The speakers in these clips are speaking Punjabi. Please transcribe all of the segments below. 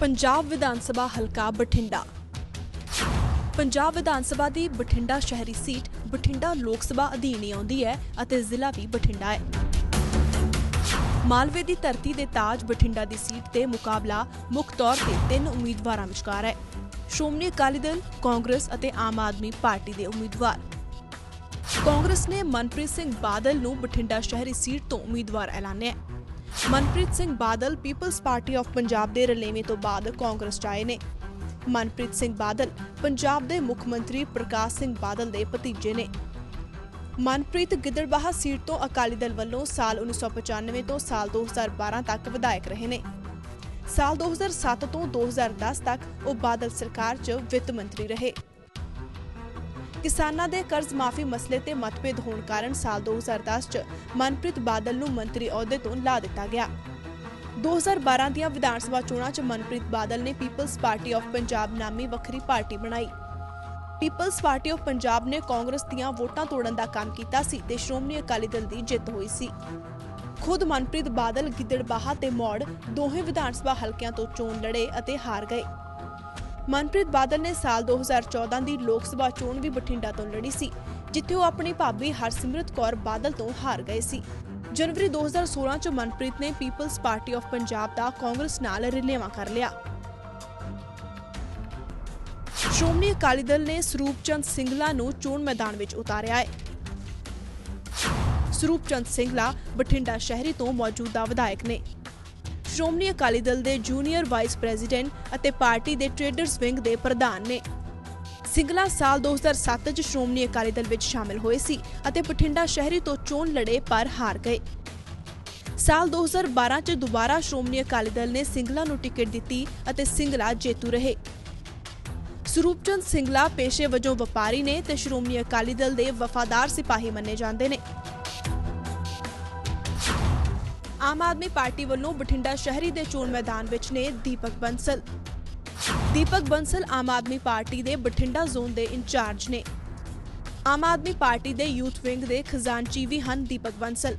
ਪੰਜਾਬ ਵਿਧਾਨ ਸਭਾ ਹਲਕਾ ਬਠਿੰਡਾ। ਪੰਜਾਬ ਵਿਧਾਨ ਸਭਾ ਦੀ ਬਠਿੰਡਾ ਸ਼ਹਿਰੀ ਸੀਟ ਬਠਿੰਡਾ ਲੋਕ ਸਭਾ ਅਧੀਨ ਹੀ ਆਉਂਦੀ ਹੈ ਅਤੇ ਜ਼ਿਲ੍ਹਾ ਵੀ ਬਠਿੰਡਾ ਹੈ। ਮਾਲਵੇ ਦੀ ਧਰਤੀ ਦੇ ਤਾਜ ਬਠਿੰਡਾ ਦੀ ਸੀਟ ਤੇ ਮੁਕਾਬਲਾ ਮੁੱਖ ਤੌਰ ਤੇ ਤਿੰਨ ਉਮੀਦਵਾਰਾਂ ਵਿਚਕਾਰ ਹੈ। ਸ਼੍ਰੋਮਣੀ ਅਕਾਲੀ ਦਲ, ਕਾਂਗਰਸ ਅਤੇ ਆਮ ਆਦਮੀ ਪਾਰਟੀ ਦੇ ਉਮੀਦਵਾਰ। ਕਾਂਗਰਸ ਨੇ ਮਨਪ੍ਰੀਤ ਸਿੰਘ ਬਾਦਲ ਨੂੰ ਬਠਿੰਡਾ ਸ਼ਹਿਰੀ ਸੀਟ ਤੋਂ ਉਮੀਦਵਾਰ ਐਲਾਨਿਆ Manpreet Singh Badal peoples party of Punjab ਦੇ ਰਲੇਵੇਂ ਤੋਂ ਬਾਅਦ ਕਾਂਗਰਸ 'ਚ ਆਏ ਨੇ। ਮਨਪ੍ਰੀਤ ਸਿੰਘ ਬਾਦਲ ਪੰਜਾਬ ਦੇ ਮੁੱਖ ਮੰਤਰੀ ਪ੍ਰਕਾਸ਼ ਸਿੰਘ ਬਾਦਲ ਦੇ ਭਤੀਜੇ ਨੇ। ਮਨਪ੍ਰੀਤ ਗਿੱਦੜਬਾਹਾ ਸੀਟ ਤੋਂ ਅਕਾਲੀ ਦਲ ਵੱਲੋਂ ਸਾਲ 1995 ਤੋਂ ਸਾਲ 2012 ਤੱਕ ਵਿਧਾਇਕ ਰਹੇ ਨੇ। ਸਾਲ 2007 ਤੋਂ 2010 ਤੱਕ ਉਹ ਬਾਦਲ ਸਰਕਾਰ 'ਚ ਵਿੱਤ ਮੰਤਰੀ ਰਹੇ। ਕਿਸਾਨਾਂ ਦੇ ਕਰਜ਼ ਮਾਫੀ ਮਸਲੇ ਤੇ ਮਤਭੇਦ ਹੋਣ ਕਾਰਨ ਸਾਲ 2010 'ਚ ਮਨਪ੍ਰੀਤ ਬਾਦਲ ਨੂੰ ਮੰਤਰੀ ਅਹੁਦੇ ਤੋਂ ਲਾ ਦਿੱਤਾ ਗਿਆ। 2012 ਦੀਆਂ ਵਿਧਾਨ ਸਭਾ ਚੋਣਾਂ 'ਚ ਮਨਪ੍ਰੀਤ ਬਾਦਲ ਨੇ ਪੀਪਲਸ ਪਾਰਟੀ ਆਫ ਪੰਜਾਬ ਨਾਮੀ ਵੱਖਰੀ ਪਾਰਟੀ ਬਣਾਈ। ਪੀਪਲਜ਼ ਪਾਰਟੀ ਆਫ ਪੰਜਾਬ ਨੇ ਕਾਂਗਰਸ ਦੀਆਂ ਵੋਟਾਂ ਤੋੜਨ ਦਾ ਕੰਮ ਕੀਤਾ ਸੀ ਤੇ ਸ਼੍ਰੋਮਣੀ ਅਕਾਲੀ ਦਲ ਦੀ ਜਿੱਤ ਹੋਈ ਸੀ। ਖੁਦ ਮਨਪ੍ਰੀਤ ਬਾਦਲ ਗਿੱਦੜਬਾਹਾ ਤੇ ਮੌੜ ਦੋਹੇ ਵਿਧਾਨ ਸਭਾ ਹਲਕਿਆਂ ਤੋਂ ਚੋਣ ਲੜੇ ਅਤੇ ਹਾਰ ਗਏ। ਮਨਪ੍ਰੀਤ ਬਾਦਲ ਨੇ ਸਾਲ 2014 ਦੀ ਲੋਕ ਸਭਾ ਚੋਣ ਵੀ ਬਠਿੰਡਾ ਤੋਂ ਲੜੀ ਸੀ, ਜਿੱਥੇ ਉਹ ਆਪਣੀ ਭਾਬੀ ਹਰਸਿਮਰਤ ਕੌਰ ਬਾਦਲ ਤੋਂ ਹਾਰ ਗਏ ਸੀ। ਜਨਵਰੀ 2016 ਚ ਮਨਪ੍ਰੀਤ ਨੇ ਪੀਪਲਸ ਪਾਰਟੀ ਆਫ ਪੰਜਾਬ ਦਾ ਕਾਂਗਰਸ ਨਾਲ ਰਿਲੇਵਾ ਕਰ ਲਿਆ। ਸ਼੍ਰੋਮਣੀ ਅਕਾਲੀ ਦਲ ਨੇ ਸਰੂਪ ਚੰਦ ਸਿੰਗਲਾ ਨੂੰ ਚੋਣ ਮੈਦਾਨ ਵਿੱਚ ਉਤਾਰਿਆ ਹੈ। ਸਰੂਪ ਚੰਦ ਸਿੰਗਲਾ ਬਠਿੰਡਾ ਸ਼ਹਿਰੀ ਤੋਂ ਮੌਜੂਦਾ ਵਿਧਾਇਕ ਨੇ। ਸ਼੍ਰੋਮਣੀ ਅਕਾਲੀ ਦਲ ਦੇ ਜੂਨੀਅਰ ਵਾਈਸ ਪ੍ਰੈਜ਼ੀਡੈਂਟ ਅਤੇ ਪਾਰਟੀ ਦੇ ਟ੍ਰੇਡਰਸ ਵਿੰਗ ਦੇ ਪ੍ਰਧਾਨ ਨੇ ਸਿੰਗਲਾ ਸਾਲ 2007 ਚ ਸ਼੍ਰੋਮਣੀ ਅਕਾਲੀ ਦਲ ਵਿੱਚ ਸ਼ਾਮਿਲ ਹੋਏ ਸੀ ਅਤੇ ਬਠਿੰਡਾ ਸ਼ਹਿਰੀ ਤੋਂ ਚੋਣ ਲੜੇ ਪਰ ਹਾਰ ਗਏ। ਸਾਲ 2012 ਚ ਦੁਬਾਰਾ ਸ਼੍ਰੋਮਣੀ ਅਕਾਲੀ ਦਲ ਨੇ ਸਿੰਗਲਾ ਨੂੰ ਟਿਕਟ ਦਿੱਤੀ ਅਤੇ ਸਿੰਗਲਾ ਜੇਤੂ ਰਹੇ। ਸਰੂਪਚੰਦ ਸਿੰਗਲਾ ਪੇਸ਼ੇ ਵਜੋਂ ਵਪਾਰੀ ਨੇ ਤੇ ਸ਼੍ਰੋਮਣੀ ਅਕਾਲੀ ਦਲ ਦੇ ਵਫਾਦਾਰ ਸਿਪਾਹੀ ਮੰਨੇ ਜਾਂਦੇ ਨੇ। ਆਮ ਆਦਮੀ ਪਾਰਟੀ ਵੱਲੋਂ ਬਠਿੰਡਾ ਸ਼ਹਿਰੀ ਦੇ ਚੋਣ ਮੈਦਾਨ ਵਿੱਚ ਨੇ ਦੀਪਕ ਬੰਸਲ। ਦੀਪਕ ਬੰਸਲ ਆਮ ਆਦਮੀ ਪਾਰਟੀ ਦੇ ਬਠਿੰਡਾ ਜ਼ੋਨ ਦੇ ਇੰਚਾਰਜ ਨੇ। ਆਮ ਆਦਮੀ ਪਾਰਟੀ ਦੇ ਯੂਥ ਵਿੰਗ ਦੇ ਖਜ਼ਾਨਚੀ ਵੀ ਹਨ ਦੀਪਕ ਬੰਸਲ।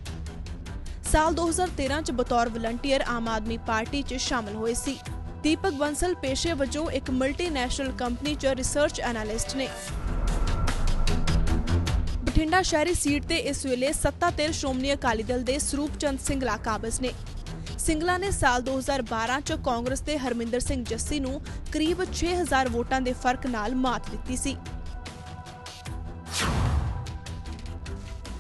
ਸਾਲ 2013 ਚ ਬਤੌਰ ਵਲੰਟੀਅਰ ਆਮ ਆਦਮੀ ਪਾਰਟੀ 'ਚ ਸ਼ਾਮਲ ਹੋਏ ਸੀ। ਦੀਪਕ ਬੰਸਲ ਪੇਸ਼ੇ ਵਜੋਂ ਇੱਕ ਮਲਟੀਨੈਸ਼ਨਲ ਕੰਪਨੀ 'ਚ ਰਿਸਰਚ ਐਨਾਲਿਸਟ ਨੇ। ਬਠਿੰਡਾ ਸ਼ਹਿਰੀ ਸੀਟ ਤੇ ਇਸ ਵੇਲੇ ਸੱਤਾ ਧਿਰ ਸ਼੍ਰੋਮਣੀ ਅਕਾਲੀ ਦਲ ਦੇ ਸਰੂਪ ਚੰਦ ਸਿੰਗਲਾ ਕਾਬਜ਼ ਨੇ। ਸਿੰਗਲਾ ਨੇ ਸਾਲ 2012 ਚ ਕਾਂਗਰਸ ਦੇ ਹਰਮਿੰਦਰ ਸਿੰਘ ਜੱਸੀ ਨੂੰ ਕਰੀਬ 6000 ਵੋਟਾਂ ਦੇ ਫ਼ਰਕ ਨਾਲ ਮਾਤ ਦਿੱਤੀ ਸੀ।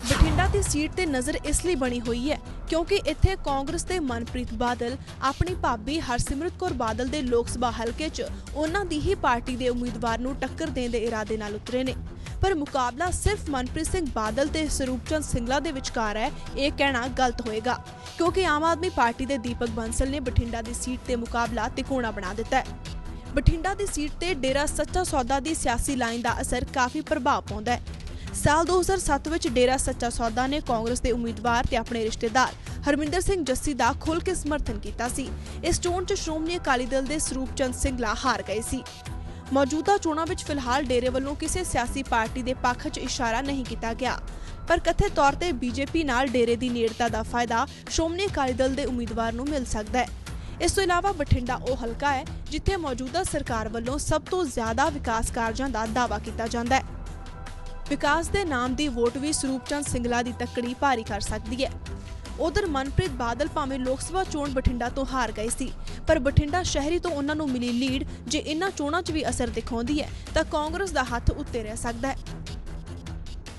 ਬਠਿੰਡਾ ਦੀ ਸੀਟ ਤੇ ਨਜ਼ਰ ਇਸ ਲਈ ਬਣੀ ਹੋਈ ਹੈ ਕਿਉਂਕਿ ਇੱਥੇ ਕਾਂਗਰਸ ਦੇ ਮਨਪ੍ਰੀਤ ਬਾਦਲ, ਆਪਣੀ ਭਾਬੀ ਹਰਸਿਮਰਤ ਕੌਰ ਬਾਦਲ ਦੇ ਲੋਕ ਸਭਾ ਹਲਕੇ 'ਚ ਉਹਨਾਂ ਦੀ ਹੀ ਪਾਰਟੀ ਦੇ ਉਮੀਦਵਾਰ ਨੂੰ ਟੱਕਰ ਦੇਣ ਦੇ ਇਰਾਦੇ ਨਾਲ ਉਤਰੇ ਨੇ। ਪਰ ਮੁਕਾਬਲਾ ਸਿਰਫ ਮਨਪ੍ਰੀਤ ਸਿੰਘ ਬਾਦਲ ਤੇ ਸਰੂਪਚੰਦ ਸਿੰਗਲਾ ਦੇ ਵਿਚਕਾਰ ਹੈ, ਇਹ ਕਹਿਣਾ ਗਲਤ ਹੋਏਗਾ। ਕਿਉਂਕਿ ਆਮ ਆਦਮੀ ਪਾਰਟੀ ਦੇ ਦੀਪਕ ਬੰਸਲ ਨੇ ਬਠਿੰਡਾ ਦੀ ਸੀਟ ਤੇ ਮੁਕਾਬਲਾ ਤਿਕੋਣਾ ਬਣਾ ਦਿੱਤਾ ਹੈ। ਬਠਿੰਡਾ ਦੀ ਸੀਟ ਤੇ ਡੇਰਾ ਸੱਚਾ ਸੌਦਾ ਦੀ ਸਿਆਸੀ ਲਾਈਨ ਦਾ ਅਸਰ ਕਾਫੀ ਪ੍ਰਭਾਵ ਪਾਉਂਦਾ ਹੈ। ਸਾਲ 2007 ਵਿੱਚ ਡੇਰਾ ਸੱਚਾ ਸੌਦਾ ਨੇ ਕਾਂਗਰਸ ਦੇ ਉਮੀਦਵਾਰ ਤੇ ਆਪਣੇ ਰਿਸ਼ਤੇਦਾਰ ਹਰਮਿੰਦਰ ਸਿੰਘ ਜੱਸੀ ਦਾ ਖੁੱਲ੍ਹ ਕੇ ਸਮਰਥਨ ਕੀਤਾ ਸੀ। ਇਸ ਚੋਣ 'ਚ ਸ਼੍ਰੋਮਣੀ ਅਕਾਲੀ ਦਲ ਦੇ ਸਰੂਪਚੰਦ ਸਿੰਗਲਾ ਹਾਰ ਗਏ ਸੀ। ਮੌਜੂਦਾ ਚੋਣਾਂ ਵਿੱਚ ਫਿਲਹਾਲ ਡੇਰੇ ਵੱਲੋਂ ਕਿਸੇ ਸਿਆਸੀ ਪਾਰਟੀ ਦੇ ਪੱਖ 'ਚ ਇਸ਼ਾਰਾ ਨਹੀਂ ਕੀਤਾ ਗਿਆ। ਪਰ ਕਥਿਤ ਤੌਰ ਤੇ ਬੀਜੇਪੀ ਨਾਲ ਡੇਰੇ ਦੀ ਨੇੜਤਾ ਦਾ ਫਾਇਦਾ ਸ਼੍ਰੋਮਣੀ ਅਕਾਲੀ ਦਲ ਦੇ ਉਮੀਦਵਾਰ ਨੂੰ ਮਿਲ ਸਕਦਾ ਹੈ। ਇਸ ਤੋਂ ਇਲਾਵਾ ਬਠਿੰਡਾ ਉਹ ਹਲਕਾ ਹੈ ਜਿੱਥੇ ਮੌਜੂਦਾ ਸਰਕਾਰ ਵੱਲੋਂ ਸਭ ਤੋਂ ਜ਼ਿਆਦਾ ਵਿਕਾਸ ਕਾਰਜਾਂ ਦਾ ਦਾਅਵਾ ਕੀਤਾ ਜਾਂਦਾ ਹੈ। ਵਿਕਾਸ ਦੇ ਨਾਮ ਦੀ ਵੋਟ ਵੀ ਸਰੂਪਚੰਦ ਸਿੰਗਲਾ ਦੀ ਤੱਕੜੀ ਭਾਰੀ ਕਰ ਸਕਦੀ ਹੈ। ਉਧਰ ਮਨਪ੍ਰੀਤ ਬਾਦਲ ਭਾਵੇਂ ਲੋਕ ਸਭਾ ਚੋਣ ਬਠਿੰਡਾ ਤੋਂ ਹਾਰ ਗਏ ਸੀ, ਪਰ ਬਠਿੰਡਾ ਸ਼ਹਿਰੀ ਤੋਂ ਉਹਨਾਂ ਨੂੰ ਮਿਲੀ ਲੀਡ ਜੇ ਇਹਨਾਂ ਚੋਣਾਂ 'ਚ ਵੀ ਅਸਰ ਦਿਖਾਉਂਦੀ ਹੈ, ਤਾਂ ਕਾਂਗਰਸ ਦਾ ਹੱਥ ਉੱਤੇ ਰਹਿ ਸਕਦਾ ਹੈ।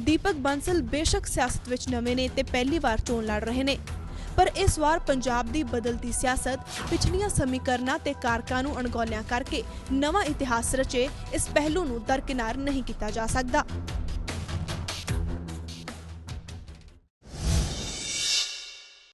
ਦੀਪਕ ਬੰਸਲ ਬੇਸ਼ੱਕ ਸਿਆਸਤ ਵਿੱਚ ਨਵੇਂ ਨੇ ਤੇ ਪਹਿਲੀ ਵਾਰ ਚੋਣ ਲੜ ਰਹੇ ਨੇ, ਪਰ ਇਸ ਵਾਰ ਪੰਜਾਬ ਦੀ ਬਦਲਦੀ ਸਿਆਸਤ ਪਿਛਲੀਆਂ ਸਮੀਕਰਨਾਂ ਤੇ ਕਾਰਕਾਂ ਨੂੰ ਅਣਗੌਲਿਆਂ ਕਰਕੇ ਨਵਾਂ ਇਤਿਹਾਸ ਰਚੇ, ਇਸ ਪਹਿਲੂ ਨੂੰ ਦਰਕਿਨਾਰ ਨਹੀਂ ਕੀਤਾ ਜਾ ਸਕਦਾ।